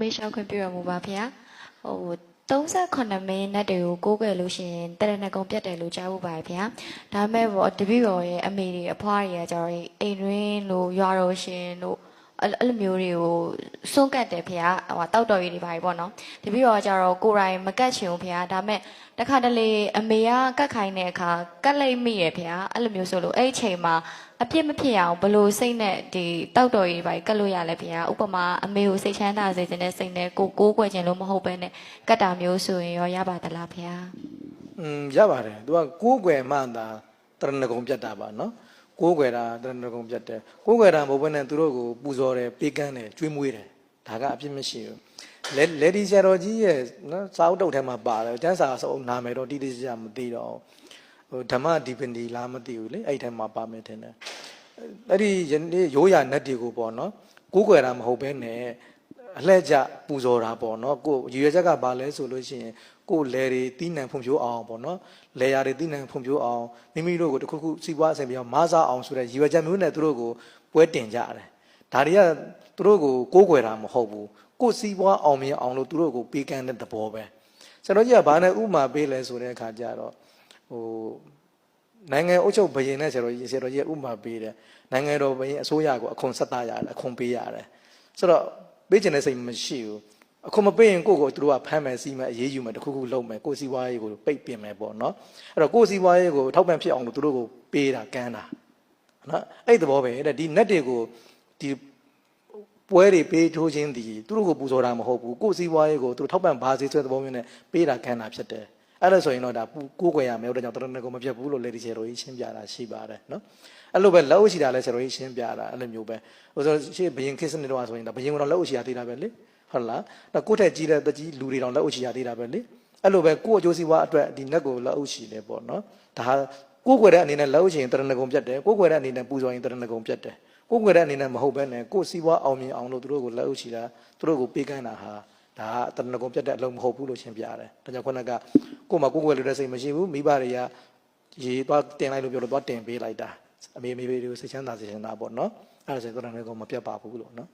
မေးလျှောက်ခွင့်ပြုရမူပါဗျာဟို38မိနစ်တွေကိုကိုးကွယ်လို့ရှိရင်တရဏဂုံပြတ်တယ်လို့ကြားဖို့ပါဗျာဒါပေမဲ့ပေါ့တပည့်တော်ရဲ့အမေတွေအဖွားတွေကကျတော့အိမ်ရင်းလို့ရွာတော်ရှင်လို့ အဲ့အဲ့လိုမျိုးတွေကိုစွန့်ကတ်တယ်ဗျာဟိုတောက်တော်ကြီးတွေပါပြီပေါ့နော်တပည့်တော်ကကျတော့ကိုယ်တိုင်မကတ်ချင်ဘူးဗျာဒါပေမဲ့တစ်ခါတလေအမေကကတ်ခိုင်းတဲ့အခါကတ်လိုက်မိရဗျာအဲ့လိုမျိုးဆိုလို့အဲ့ဒီအချိန်မှာအပြစ်မဖြစ်အောင်ဘလို့စိတ်နဲ့ဒီတောက်တော်ကြီးပဲကတ်လို့ရလဲဗျာဥပမာအမေကိုစိတ်ချမ်းသာစေခြင်းနဲ့စိတ်နဲ့ကိုကိုးကွယ်ခြင်းလို့မဟုတ်ပဲနဲ့ကတ်တာမျိုးဆိုရင်ရောရပါသလားဗျာอืมရပါတယ်သူကကိုးကွယ်မှသာတရဏဂုံပြတ်တာပါနော် ကိုးကွယ်တာတရဏဂုံပြတ်တယ်ကိုးကွယ်တာမဟုတ်ဘဲနဲ့သူတို့ကိုပူဇော်တယ်ပေးကမ်းတယ်ကျွေးမွေးတယ်ဒါကအပြစ်မရှိဘူးလေလေဒီဆရာတော်ကြီးရဲ့နော်စာအုပ်တုပ်ထဲမှာပါတယ်ကျမ်းစာအုပ်နာမည်တော့တိတိကျကျမသိတော့ဟိုဓမ္မဒီပင်ဒီလားမသိဘူးလေအဲ့ထဲမှာပါမယ်ထင်တယ်အဲ့ဒီယနေ့ရိုးရာနတ်တွေကိုပေါ့နော်ကိုးကွယ်တာမဟုတ်ဘဲနဲ့အလှည့်ကျပူဇော်တာပေါ့နော်ကိုရည်ရွယ်ချက်ကဘာလဲဆိုလို့ရှိရင် ကိုလယ်တွေတီးနှံဖွံ့ဖြိုးအောင်ပေါ့နော်လယ်ယာတွေတီးနှံဖွံ့ဖြိုးအောင်မိမိတို့ကိုတစ်ခုခုစီးပွားအဆင်ပြေအောင်မစားအောင်ဆိုတဲ့ရည်ရွယ်ချက်မျိုးနဲ့သူတို့ကိုပွဲတင်ကြတယ်ဒါတွေကသူတို့ကိုကိုးကွယ်တာမဟုတ်ဘူးကိုစီးပွားအောင်မြင်အောင်လို့သူတို့ကိုပေးကမ်းတဲ့သဘောပဲကျွန်တော်ကြီးကဘာနဲ့ဥမာပေးလဲဆိုတဲ့အခါကျတော့ဟိုနိုင်ငံအုပ်ချုပ်ဘရင်နဲ့ဆရာတော်ကြီးဆရာတော်ကြီးကဥပမာပေးတယ်နိုင်ငံတော်ဘရင်အစိုးရကိုအခွန်ဆက်သားရတယ်အခွန်ပေးရတယ်ဆိုတော့ပေးခြင်းတဲ့စိတ်မရှိဘူး အခွန်မပေးရင်ကိုယ့်ကိုသူတို့ကဖမ်းမယ်စီးမယ်အရေးယူမယ်တခုခုလုပ်မယ်ကိုယ်စီးပွားရေးကိုပိတ်ပင်မယ်ပေါ့နော်အဲ့တော့ကိုယ်စီးပွားရေးကိုထောက်ပံ့ဖြစ်အောင်လို့သူတို့ကိုပေးတာကမ်းတာနော်အဲ့ဒီသဘောပဲတဲ့ဒီ net တွေကိုဒီပွဲတွေပေးထိုးခြင်းဒီသူတို့ကိုပူဇော်တာမဟုတ်ဘူးကိုယ်စီးပွားရေးကိုသူတို့ထောက်ပံ့ပါစေဆိုတဲ့သဘောမျိုးနဲ့ပေးတာကမ်းတာဖြစ်တယ်အဲ့လိုဆိုရင်တော့ဒါကိုယ်ကွယ်ရမယ်ဟိုတကြောင့်တရဏဂုံမပြတ်ဘူးလို့လေဒီချေတော်ကြီးရှင်းပြတာရှိပါတယ်နော်အဲ့လိုပဲလက်အုပ်ရှိတာလဲဆရာတော်ကြီးရှင်းပြတာအဲ့လိုမျိုးပဲဟိုဆိုရှေ့ဘယင်ခစ်စနစ်တော့ဆိုရင်ဒါဘယင်ကတော့လက်အုပ်ရှိရသေးတာပဲလေ ဟုတ်လားဒါကိုယ့်ထက်ကြီးတဲ့တကြီးလူတွေတောင်လက်အုပ်ရှိရသေးတာပဲလေအဲ့လိုပဲကိုယ့်အကျိုးစီးပွားအတွက်ဒီနက်ကိုလက်အုပ်ရှိတယ်ပေါ့နော်ဒါဟာကိုယ်ကွယ်တဲ့အနေနဲ့လက်အုပ်ရှိရင်တရဏဂုံပြတ်တယ်ကိုယ်ကွယ်တဲ့အနေနဲ့ပူဇော်ရင်တရဏဂုံပြတ်တယ်ကိုယ်ကွယ်တဲ့အနေနဲ့မဟုတ်ဘဲနဲ့ကိုယ်စီးပွားအောင်မြင်အောင်လို့သူတို့ကိုလက်အုပ်ရှိတာသူတို့ကိုပေးကမ်းတာဟာဒါကတရဏဂုံပြတ်တဲ့အလုံးမဟုတ်ဘူးလို့ရှင်းပြရတယ်ဒါကြောင့်ခုနကကိုယ်မှာကိုယ်ကွယ်လို့တဲ့စိတ်မရှိဘူးမိဘတွေကရေသွားတင်လိုက်လို့ပြောလို့သွားတင်ပေးလိုက်တာအမေအမေတွေကိုစိတ်ချမ်းသာစေချင်တာပေါ့နော်အဲ့ဒါဆိုရင်တရဏဂုံမပြတ်ပါဘူးလို့နော်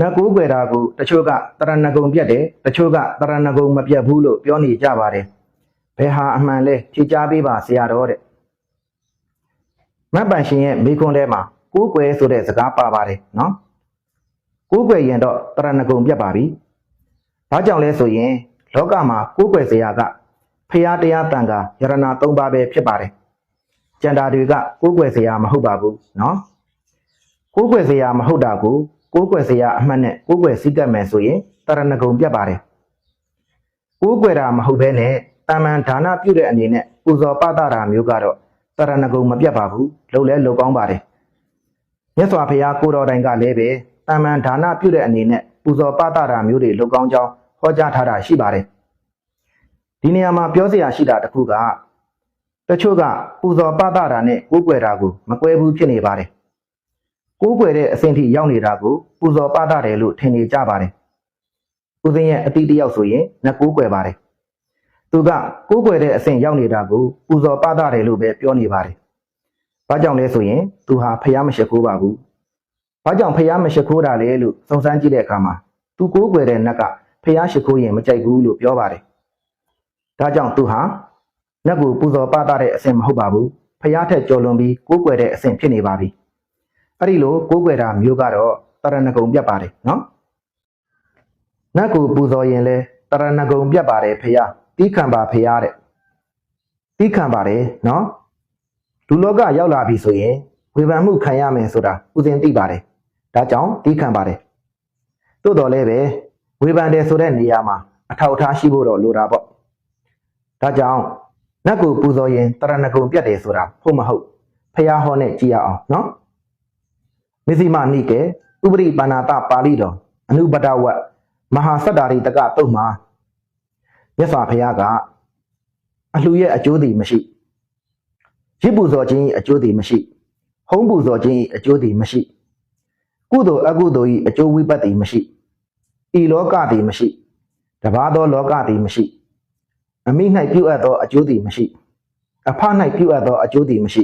နတ်ကူးွယ်တာကိုတချို့ကတရဏဂုံပြတ်တယ်တချို့ကတရဏဂုံမပြတ်ဘူးလို့ပြောနေကြပါတယ်ဘယ်ဟာအမှန်လဲဖြေချပေးပါဆရာတော်တဲ့မတ်ပန်ရှင်ရဲ့မိခွန်းထဲမှာကူးွယ်ဆိုတဲ့စကားပါပါတယ်နော်ကူးွယ်ရင်တော့တရဏဂုံပြတ်ပါပြီဘာကြောင့်လဲဆိုရင် လောကမှာကူးွယ်စရာကဖရာတရားတန်ခါယရဏ၃ပါးပဲဖြစ်ပါတယ်ကျန်တာတွေကကူးွယ်စရာမဟုတ်ပါဘူးနော်ကိုးကွယ်စရာမဟုတ်တာကို ကိုးကွယ်စရာအမှတ်နဲ့ကိုးကွယ်စည်းကပ်မယ်ဆိုရင်တရဏဂုံပြတ်ပါတယ်ကိုးကွယ်တာမဟုတ်ဘဲနဲ့တာမန်ဒါနပြုတဲ့အနေနဲ့ပူဇော်ပသတာမျိုးကတော့တရဏဂုံမပြတ်ပါဘူးလုံလဲလုံကောင်းပါတယ်မြတ်စွာဘုရားကိုတော်တိုင်ကလည်းပဲတာမန်ဒါနပြုတဲ့အနေနဲ့ပူဇော်ပသတာမျိုးတွေလုံကောင်းကြောင်းဟောကြားထားတာရှိပါတယ်ဒီနေရာမှာပြောစရာရှိတာတစ်ခုကတချို့ကပူဇော်ပသတာနဲ့ကိုးကွယ်တာကိုမကွဲဘူးဖြစ်နေပါတယ် ကိုးကွယ်တဲ့အဆင့်ထိရောက်နေတာကိုပူဇော်ပသတယ်လို့ထင်နေကြပါတယ်။ဦးဇင်းရဲ့အတိတ်တယောက်ဆိုရင်ငကိုးကွယ်ပါတယ်။သူကကိုးကွယ်တဲ့အဆင့်ရောက်နေတာကိုပူဇော်ပသတယ်လို့ပဲပြောနေပါတယ်။ဘာကြောင့်လဲဆိုရင်သူဟာဖျားမရှိခိုးပါဘူး။ဘာကြောင့်ဖျားမရှိခိုးတာလဲလို့စုံစမ်းကြည့်တဲ့အခါမှာသူကိုးကွယ်တဲ့နတ်ကဖျားရှိခိုးရင်မကြိုက်ဘူးလို့ပြောပါတယ်။ဒါကြောင့်သူဟာနတ်ကိုပူဇော်ပသတဲ့အဆင့်မဟုတ်ပါဘူး။ဖျားထက်ကျော်လွန်ပြီးကိုးကွယ်တဲ့အဆင့်ဖြစ်နေပါပြီ။ အဲ့ဒီလိုကိုးကွယ်တာမျိုးကတော့တရဏဂုံပြတ်ပါတယ်နော်နတ်ကိုပူဇော်ရင်လဲတရဏဂုံပြတ်ပါတယ်ဖေယတီးခံပါဖေယတဲ့တီးခံပါတယ်နော်လူလောကရောက်လာပြီဆိုရင်ဝေဖန်မှုခံရမယ်ဆိုတာဥစဉ်သိပါတယ်ဒါကြောင့်တီးခံပါတယ်သို့တော်လည်းပဲဝေဖန်တယ်ဆိုတဲ့နေရာမှာအထောက်အထားရှိဖို့တော့လိုတာပေါ့ဒါကြောင့်နတ်ကိုပူဇော်ရင်တရဏဂုံပြတ်တယ်ဆိုတာဟုတ်မဟုတ်ဖះဟောနဲ့ကြည်ရအောင်နော် မစ္စည်းမနိကေဥပရိပါဏာတပါဠိတော်အနုပတဝတ်မဟာစတ္တာရိတကတုတ်မှာမြတ်စွာဘုရားကအလှရဲ့အကျိုးသည်မရှိရစ်ပူဇော်ခြင်း၏အကျိုးသည်မရှိ ဟုံးပူဇော်ခြင်း၏အကျိုးသည်မရှိကုသိုလ်အကုသိုလ်၏အကျိုးဝိပတ်သည်မရှိဤလောကသည်မရှိ တပါးသောလောကသည်မရှိအမိ၌ပြုအပ်သောအကျိုးသည်မရှိ အဖ၌ပြုအပ်သောအကျိုးသည်မရှိ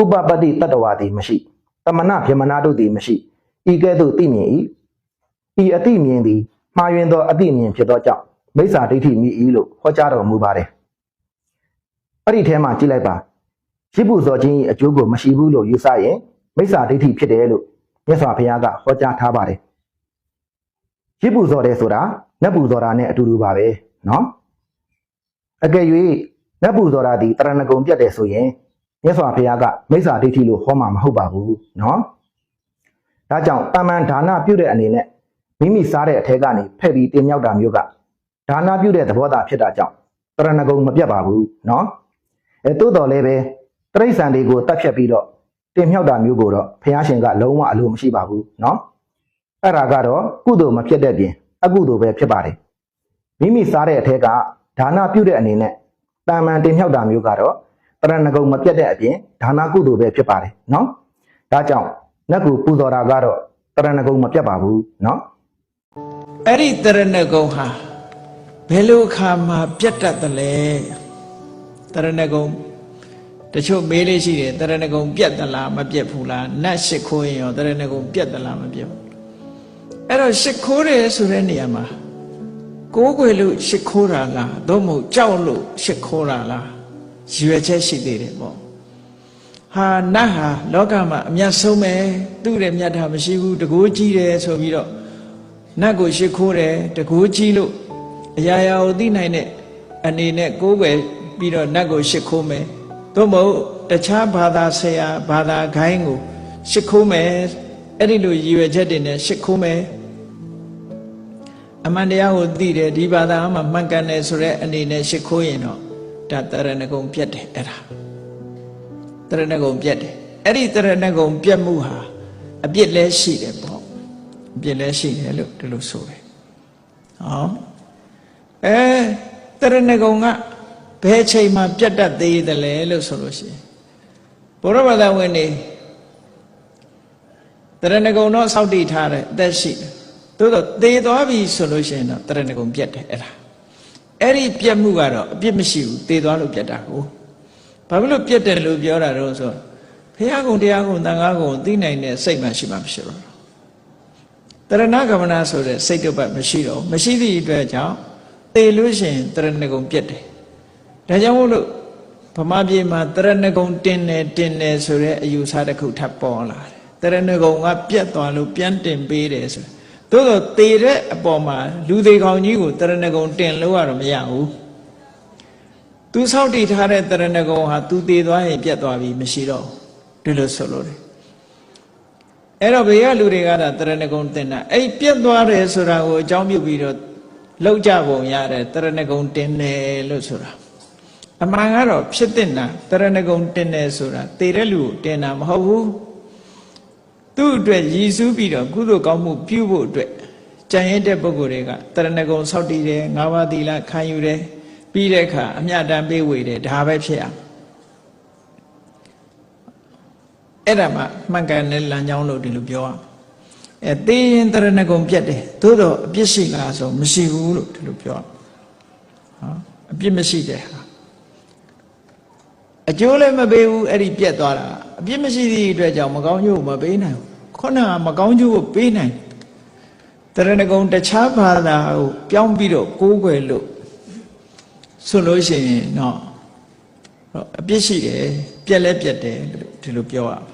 ဥပပတ္တိတတ္တဝါသည်မရှိ တမနာဗြဟ္မနာတို့သည်မရှိဤကဲ့သို့သိမြင်၏ဤအတိမြင်သည်မှားယွင်းသောအတိမြင်ဖြစ်သောကြောင့်မိစ္ဆာဒိဋ္ဌိမိ၏လို့ဟောကြားတော်မူပါတယ်အဲ့ဒီထဲမှာကြည့်လိုက်ပါရှိပုဇော်ခြင်း၏အကျိုးကိုမရှိဘူးလို့ယူဆရင်မိစ္ဆာဒိဋ္ဌိဖြစ်တယ်လို့မြတ်စွာဘုရားကဟောကြားထားပါတယ်ရှိပုဇော်တယ်ဆိုတာနတ်ပူဇော်တာနဲ့အတူတူပါပဲနော်အကယ်၍နတ်ပူဇော်တာဒီတရဏဂုံပြတ်တယ်ဆိုရင် မြတ်စွာဘုရားကမိစ္ဆာဒိဋ္ဌိလို့ဟောမှာမဟုတ်ပါဘူးနော်ဒါကြောင့်တာမန်ဒါနပြုတဲ့အနေနဲ့မိမိစားတဲ့အထက်ကနေဖဲ့ပြီးတင်မြောက်တာမျိုးကဒါနပြုတဲ့သဘောသာဖြစ်တာကြောင့်တရဏဂုံမပြတ်ပါဘူးနော်အဲတိုးတော်လည်းပဲတရိษံတွေကိုတတ်ဖြတ်ပြီးတော့တင်မြောက်တာမျိုးကိုတော့ဘုရားရှင်ကလုံးဝအလိုမရှိပါဘူးနော်အဲ့ဒါကတော့ကုသိုလ်မဖြစ်တဲ့ပြင်အကုသိုလ်ပဲဖြစ်ပါတယ်မိမိစားတဲ့အထက်ကဒါနပြုတဲ့အနေနဲ့တာမန်တင်မြောက်တာမျိုးကတော့ တရဏဂုံမပြတ်တဲ့အပြင်ဒါနကုသိုလ်ပဲဖြစ်ပါတယ်နော်ဒါကြောင့်နတ်ကူပူဇော်တာကတော့တရဏဂုံမပြတ်ပါဘူးနော် အဲ့ဒီတရဏဂုံဟာဘယ်လိုအခါမှာပြတ်တတ်တယ်လဲတရဏဂုံတချို့မေးလေးရှိတယ်တရဏဂုံပြတ်သလားမပြတ်ဘူးလားနတ်ရှ िख ိုးရင်ရောတရဏဂုံပြတ်သလားမပြတ်ဘူးအဲ့တော့ရှ िख ိုးတယ်ဆိုတဲ့နေရာမှာကိုးကွယ်လို့ရှ िख ိုးတာလားသို့မဟုတ်ကြောက်လို့ရှ िख ိုးတာလား ရွယ်ချက်ရှိသေးတယ်ပေါ့ဟာနတ်ဟာလောကမှာအမြတ်ဆုံးပဲသူ့ရဲ့မြတ်တာမရှိဘူးတကိုးကြီးတယ်ဆိုပြီးတော့နတ်ကိုရှိခိုးတယ်တကိုးကြီးလို့အရာရာကိုသိနိုင်တဲ့အနေနဲ့ကိုးွယ်ပြီးတော့နတ်ကိုရှိခိုးမယ်သို့မဟုတ်တခြားဘာသာဆရာဘာသာဂိုင်းကိုရှိခိုးမယ်အဲ့ဒီလိုရည်ရွယ်ချက်တွေနဲ့ရှိခိုးမယ်အမှန်တရားကိုသိတယ်ဒီဘာသာမှမှန်ကန်တယ်ဆိုတဲ့အနေနဲ့ရှိခိုးရင်တော့ ဒါတရဏဂုံပြတ်တယ်အဲ့ဒါတရဏဂုံပြတ်တယ်အဲ့ဒီတရဏဂုံပြတ်မှုဟာအပြစ်လဲရှိတယ်ပေါ့အပြစ်လည်းရှိတယ်လို့ဒီလိုဆိုတယ်။ဟောအဲတရဏဂုံကဘယ်ချိန်မှပြတ်တတ်သေးတယ်လဲလို့ဆိုလို့ရှိရင်ဘုရားဘာသာဝင်နေတရဏဂုံတော့စောက်တည်ထားတယ်အသက်ရှိတယ်။သို့တော့သေသွားပြီဆိုလို့ရှိရင်တော့တရဏဂုံပြတ်တယ်အဲ့ဒါ။ အဲ့ဒီပြတ်မှုကတော့အပြစ်မရှိဘူးသေသွားလို့ပြတ်တာကို။ဘာဖြစ်လို့ပြတ်တယ်လို့ပြောတာတော့ဆိုတော့ဘုရားကုံတရားကုံသံဃာကုံသိနိုင်တဲ့စိတ်မှရှိမှမရှိတော့တရဏဂမနာဆိုတဲ့စိတ်တုပ်ပတ်မရှိတော့ဘူးမရှိသည့်အတွက်ကြောင့်သေလို့ရှိရင်တရဏဂုံပြတ်တယ်ဒါကြောင့်မို့လို့ဗမာပြည်မှာတရဏဂုံတင်တယ်တင်တယ်ဆိုတဲ့အယူဆတစ်ခုထပ်ပေါ်လာတယ်တရဏဂုံကပြတ်သွားလို့ပြန်တင်ပေးတယ်ဆို သို့တော့သေတဲ့အပေါ်မှာလူသေးကောင်ကြီးကိုတရဏဂုံတင်လို့ရတော့မရဘူးသူဆောက်တည်ထားတဲ့တရဏဂုံဟာသူသေသွားရင်ပြတ်သွားပြီမရှိတော့ဘူးဒီလိုဆိုလို့တယ်အဲ့တော့ဘေးကလူတွေကဒါတရဏဂုံတင်တာအဲ့ပြက်သွားတယ်ဆိုတာကိုအကြောင်းပြုပြီးတော့လောက်ကြပုံရတယ်တရဏဂုံတင်တယ်လို့ဆိုတာအမှန်ကတော့ဖြစ်တင်တာတရဏဂုံတင်တယ်ဆိုတာတည်တဲ့လူကိုတင်တာမဟုတ်ဘူး သူ့အတွက်ရည်စူးပြီးတော့ကုသိုလ်ကောင်းမှုပြုဖို့အတွက်ကြံရတဲ့ပုဂ္ဂိုလ်တွေကတရဏဂုံဆောက်တည်တယ်ငါးပါးသီလခံယူတယ်ပြီးတဲ့အခါအမြတ်တမ်းပေးဝေတယ်ဒါပဲဖြစ်အောင်အဲ့ဒါမှမှန်ကန်တဲ့လမ်းကြောင်းလို့ဒီလိုပြောရအောင်အဲသေရင်တရဏဂုံပြတ်တယ်သို့တော့အပြစ်ရှိလားဆိုမရှိဘူးလို့ဒီလိုပြောရအောင်ဟောအပြစ်မရှိတဲ့ဟာအကျိုးလည်းမပေးဘူးအဲ့ဒီပြတ်သွားတာအပြစ်မရှိသည့်အတွက်ကြောင့်မကောင်းကျိုးမပေးနိုင်ဘူး ခုနကမကောင်းကျိုးကိုပေးနိုင်တယ်တရဏဂုံတခြားဘာသာကိုပြောင်းပြီးတော့ကိုးကွယ်လို့ဆိုလို့ရှိရင်တော့အပြစ်ရှိတယ်ပြက်လဲပြက်တယ်လို့ဒီလိုပြောရအောင်